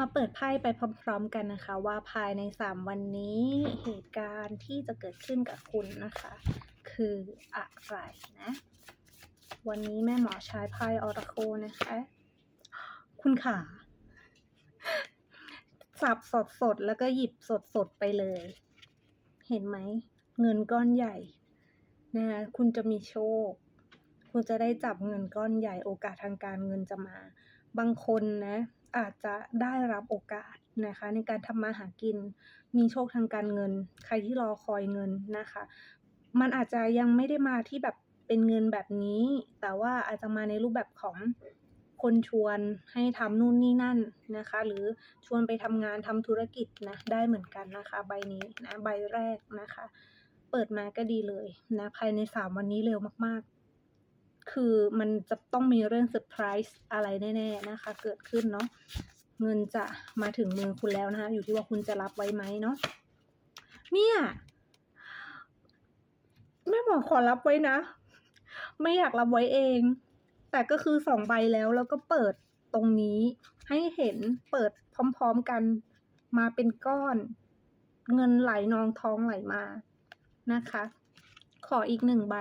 มาเปิดไพ่ไปพร้อมๆกันนะคะ ว่าภายใน 3 วันนี้เหตุการณ์ที่จะเกิดขึ้นกับคุณนะคะ คืออะไรนะ วันนี้แม่หมอใช้ไพ่ออราโคนะคะ คุณขาสับสดสดแล้วก็หยิบสดสดไปเลย เห็นไหม เงินก้อนใหญ่นะคะคุณจะมีโชค คุณจะได้จับเงินก้อนใหญ่โอกาสทางการเงินจะมา บางคนนะอาจจะได้รับโอกาสนะคะ ในการทำมาหากิน มีโชคทางการเงิน ใครที่รอคอยเงินนะคะ มันอาจจะยังไม่ได้มาที่แบบเป็นเงินแบบนี้ แต่ว่าอาจจะมาในรูปแบบของคนชวนให้ทำนู่นนี่นั่นนะคะ หรือชวนไปทำงานทำธุรกิจนะได้เหมือนกันนะคะ ใบนี้นะใบแรกนะคะ เปิดมาก็ดีเลยนะภายในสามวันนี้เร็วมากๆ คือมันจะต้องมีเรื่องเซอร์ไพรส์อะไรแน่ ๆ นะคะ เกิดขึ้นเนาะเงินจะมาถึงมือคุณแล้วนะคะ อยู่ที่ว่าคุณจะรับไว้ไหมเนาะเนี่ยแม่หมอขอรับไว้นะ ไม่อยากรับไว้เอง แต่ก็คือสองใบแล้วแล้วก็เปิดตรงนี้ให้เห็นเปิดพร้อมๆกันมาเป็นก้อน เงินไหลนองท้องไหลมานะคะ ขออีกหนึ่งใบ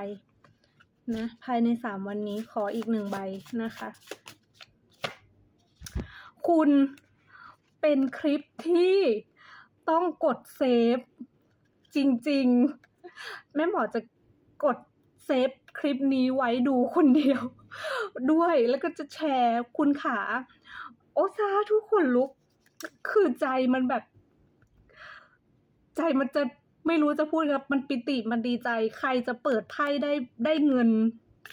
นะภายในสามวันนี้ขออีกหนึ่งใบนะคะ คุณเป็นคลิปที่ต้องกดเซฟ จริงๆ แม่หมอจะกดเซฟคลิปนี้ไว้ดูคนเดียว ด้วยแล้วก็จะแชร์คุณขา โอซาทุกคนลุก คือใจมันแบบ ใจมันจะ ไม่รู้จะพูดครับมันปิติมันดีใจ ใครจะเปิดไพ่ได้ได้เงิน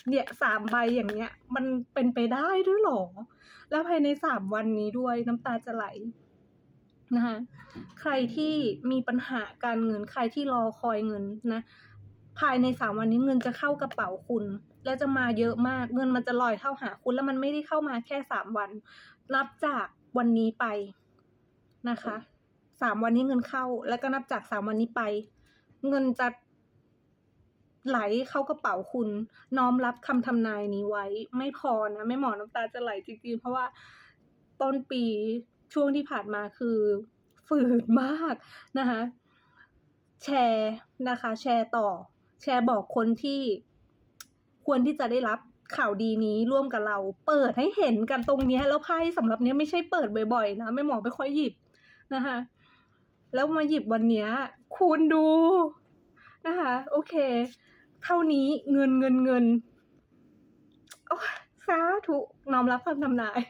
เนี่ยสามใบอย่างเงี้ย มันเป็นไปได้ด้วยหรอ แล้วภายในสามวันนี้ด้วยน้ำตาจะไหลนะคะใครที่มีปัญหาการเงินใครที่รอคอยเงินนะภายในสามวันนี้เงินจะเข้ากระเป๋าคุณ และจะมาเยอะมากเงินมันจะลอยเข้าหาคุณ แล้วมันไม่ได้เข้ามาแค่สามวันนับจากวันนี้ไปนะคะ สามวันนี้เงินเข้า แล้วก็นับจากสามวันนี้ไป เงินจะไหลเข้ากระเป๋าคุณ น้อมรับคำทำนายนี้ไว้ ไม่พอนะไม่หมอน้ำตาจะไหลจริงๆ เพราะว่าต้นปีช่วงที่ผ่านมาคือฝืดมากนะคะแชร์นะคะ แชร์ต่อ แชร์บอกคนที่ควรที่จะได้รับข่าวดีนี้ร่วมกับเรา เปิดให้เห็นกันตรงนี้แล้วไพ่สำหรับเนี้ยไม่ใช่เปิดบ่อยๆนะไม่หมอไม่ค่อยหยิบนะคะ แล้วมาหยิบวันเนี้ยคุณดูนะคะ โอเค เท่านี้เงินเงินเงินโอ้สาธุน้อมรับคำทำนาย